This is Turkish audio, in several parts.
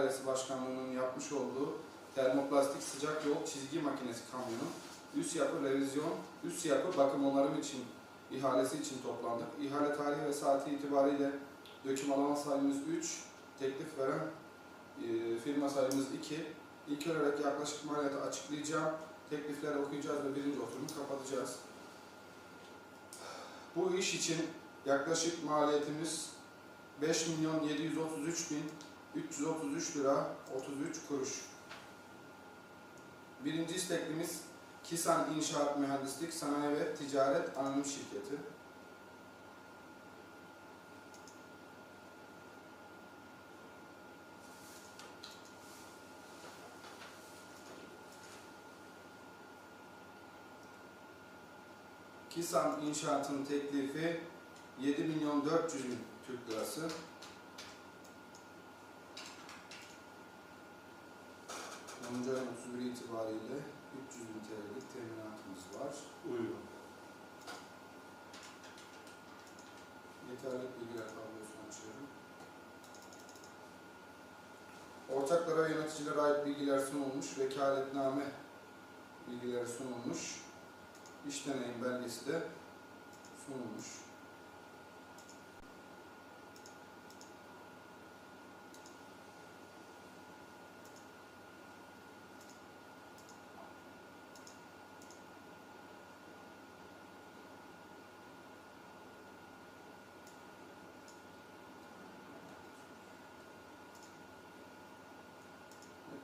Dairesi Başkanlığı'nın yapmış olduğu termoplastik sıcak yol çizgi makinesi kamyonu üst yapı revizyon, üst yapı bakım onarım için ihalesi için toplandık. İhale tarihi ve saati itibariyle döküm alama sayımız 3, teklif veren e, firma sayımız 2. İlk olarak yaklaşık maliyeti açıklayacağım. Teklifleri okuyacağız ve birinci oturumu kapatacağız. Bu iş için yaklaşık maliyetimiz 5 milyon 733 bin 333 lira 33 kuruş. Birinci isteklimiz Kisan İnşaat Mühendislik Sanayi ve Ticaret Anonim Şirketi. Kisan İnşaat'ın teklifi 7 milyon 400 bin Türk lirası. Ayın 31 itibariyle 300 bin TL'lik teminatımız var. Uygun. Yeterli bilgiler tablosunu açıyorum. Ortaklara ve yöneticilere ait bilgiler sunulmuş, vekaletname bilgileri sunulmuş, iş deneyim belgesi de sunulmuş.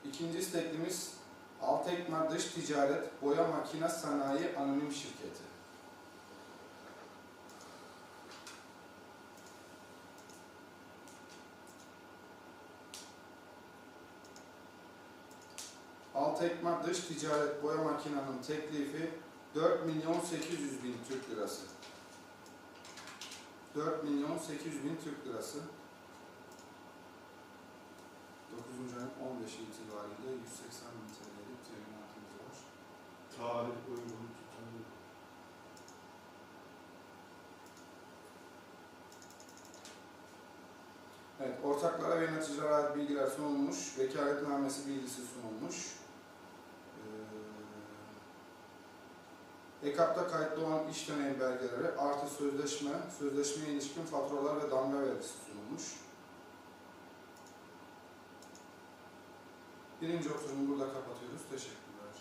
İkinci isteklimiz Altekma Dış Ticaret Boya Makine Sanayi Anonim Şirketi. Altekma Dış Ticaret Boya Makine'nin teklifi 4 milyon 800 bin Türk lirası. 4 milyon 800 bin Türk lirası. 15 itibariyle 180 bin TL'lik teminatımız var. Tarih uygun tutarlı. Evet, ortaklara ve yöneticilere ait bilgiler sunulmuş, vekaletnamesi bilgisi sunulmuş. Ee, EKAP'ta kayıtlı olan iş deneyim belgeleri artı sözleşme, sözleşmeye ilişkin faturalar ve damga vergisi sunulmuş. Birinci oturumu burada kapatıyoruz. Teşekkürler.